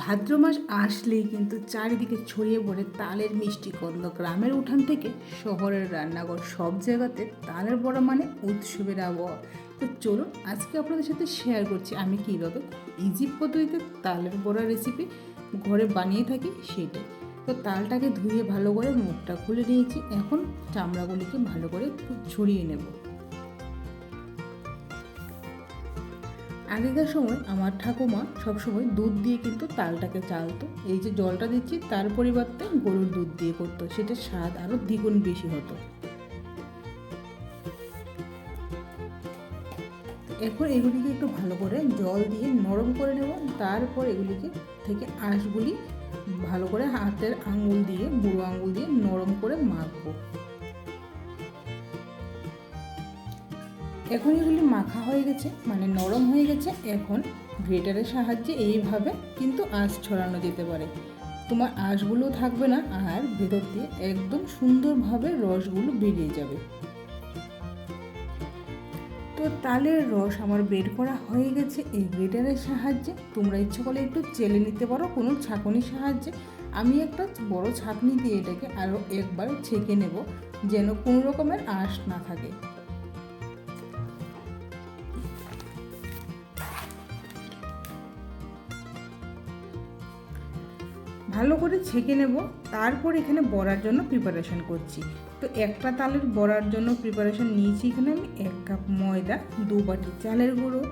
ভাদ্র মাস আসলেই কিন্তু চারিদিকে ছড়িয়ে পড়ে তালের মিষ্টি গন্ধ গ্রামের উঠান থেকে শহরের রান্নাঘর, সব জায়গাতে তালের বড়া মানে উৎসবের আবহাওয়া তো চলুন, আজকে আপনাদের সাথে শেয়ার করছি আমি কীভাবে ইজি পদ্ধতিতে তালের বড়া রেসিপি ঘরে বানিয়ে থাকি সেটাই। তো তালটাকে ধুয়ে ভালো করে মুখটা খুলে নিয়েছি। এখন চামড়াগুলিকে ভালো করে ছড়িয়ে নেব। আগেকার সময় আমার ঠাকুমা সবসময় দুধ দিয়ে কিন্তু তালটাকে চালতো। এই যে জলটা দিচ্ছি, তার পরিবর্তে গরুর দুধ দিয়ে করতো। সেটা স্বাদ আরও দ্বিগুণ বেশি হতো। এখন এগুলিকে একটু ভালো করে জল দিয়ে নরম করে নেব। তারপর এগুলিকে থেকে আঁশগুলি ভালো করে হাতের আঙুল দিয়ে, বুড়ো আঙুল দিয়ে নরম করে মাখবো। এখন এগুলি মাখা হয়ে গেছে মানে নরম হয়ে গেছে। এখন গ্রেটারের সাহায্যে এইভাবে কিন্তু আঁশ ছড়ানো যেতে পারে। তোমার আঁশগুলো থাকবে না, আর ভেতর দিয়ে একদম সুন্দরভাবে রসগুলো বেরিয়ে যাবে। তো তালের রস আমার বের করা হয়ে গেছে এই গ্রেটারের সাহায্যে। তোমরা ইচ্ছে করলে একটু চেলে নিতে পারো, কোনো ছাঁকনির সাহায্যে। আমি একটা বড় ছাঁকনি দিয়ে এটাকে আরও একবার ছেঁকে নেব, যেন কোনো রকমের আঁশ না থাকে। ভালো করে ছেঁকে নেব। তারপর এখানে বড়ার জন্য প্রিপারেশন করছি। তো একটা তালের বড়ার জন্য প্রিপারেশন নিয়েছি এখানে আমি এক কাপ ময়দা, দু বাটি চালের গুঁড়ো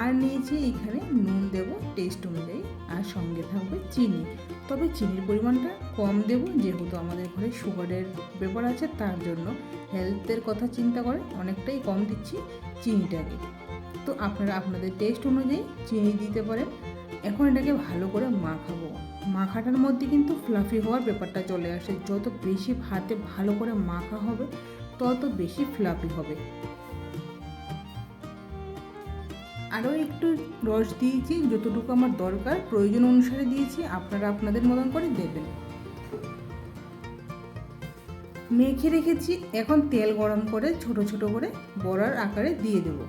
আর নিয়েছি এখানে নুন দেব টেস্ট অনুযায়ী আর সঙ্গে থাকবে চিনি। তবে চিনির পরিমাণটা কম দেব যেহেতু আমাদের ঘরে সুগারের ব্যাপার আছে, তার জন্য হেলথের কথা চিন্তা করে অনেকটাই কম দিচ্ছি চিনিটাকে। তো আপনারা আপনাদের টেস্ট অনুযায়ী চিনি দিতে পারেন। এখন এটাকে ভালো করে মাখাবো। মাখাটার মধ্যে কিন্তু ফ্লাফি হওয়ার ব্যাপারটা চলে আসে। যত বেশি হাতে ভালো করে মাখা হবে, তত বেশি ফ্লাফি হবে। আরও একটু রস দিয়েছি, যতটুকু আমার দরকার, প্রয়োজন অনুসারে দিয়েছি, আপনারা আপনাদের মতন করে দেবেন। মেখে রেখেছি, এখন তেল গরম করে ছোট ছোট করে বড়ার আকারে দিয়ে দেবো।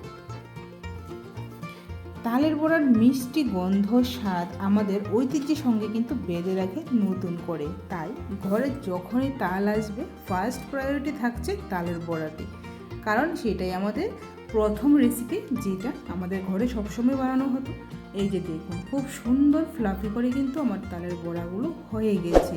তালের বড়ার মিষ্টি গন্ধ স্বাদ আমাদের ঐতিহ্যের সঙ্গে কিন্তু বেঁধে রাখে নতুন করে। তাই ঘরে যখনই তাল আসবে ফার্স্ট প্রায়োরিটি থাকছে তালের বড়াটি। কারণ সেটাই আমাদের প্রথম রেসিপি যেটা আমাদের ঘরে সবসময় বানানো হতো। এই যে দেখুন, খুব সুন্দর ফ্লাফি করে কিন্তু আমার তালের বড়াগুলো হয়ে গেছে।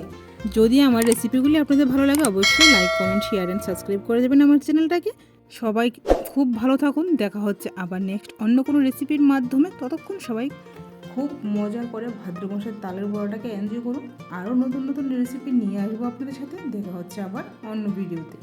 যদি আমার রেসিপিগুলি আপনাদের ভালো লাগে, অবশ্যই like comment share and subscribe করে দেবেন আমার চ্যানেলটাকে সবাই খুব ভালো থাকুন। দেখা হচ্ছে আবার নেক্সট অন্য কোনো রেসিপির মাধ্যমে। ততক্ষণ সবাই খুব মজা করে ভাদ্র মাসের তালের বড়াটাকে এনজয় করুন। আরও নতুন নতুন রেসিপি নিয়ে আসব আপনাদের সাথে। দেখা হচ্ছে আবার অন্য ভিডিওতে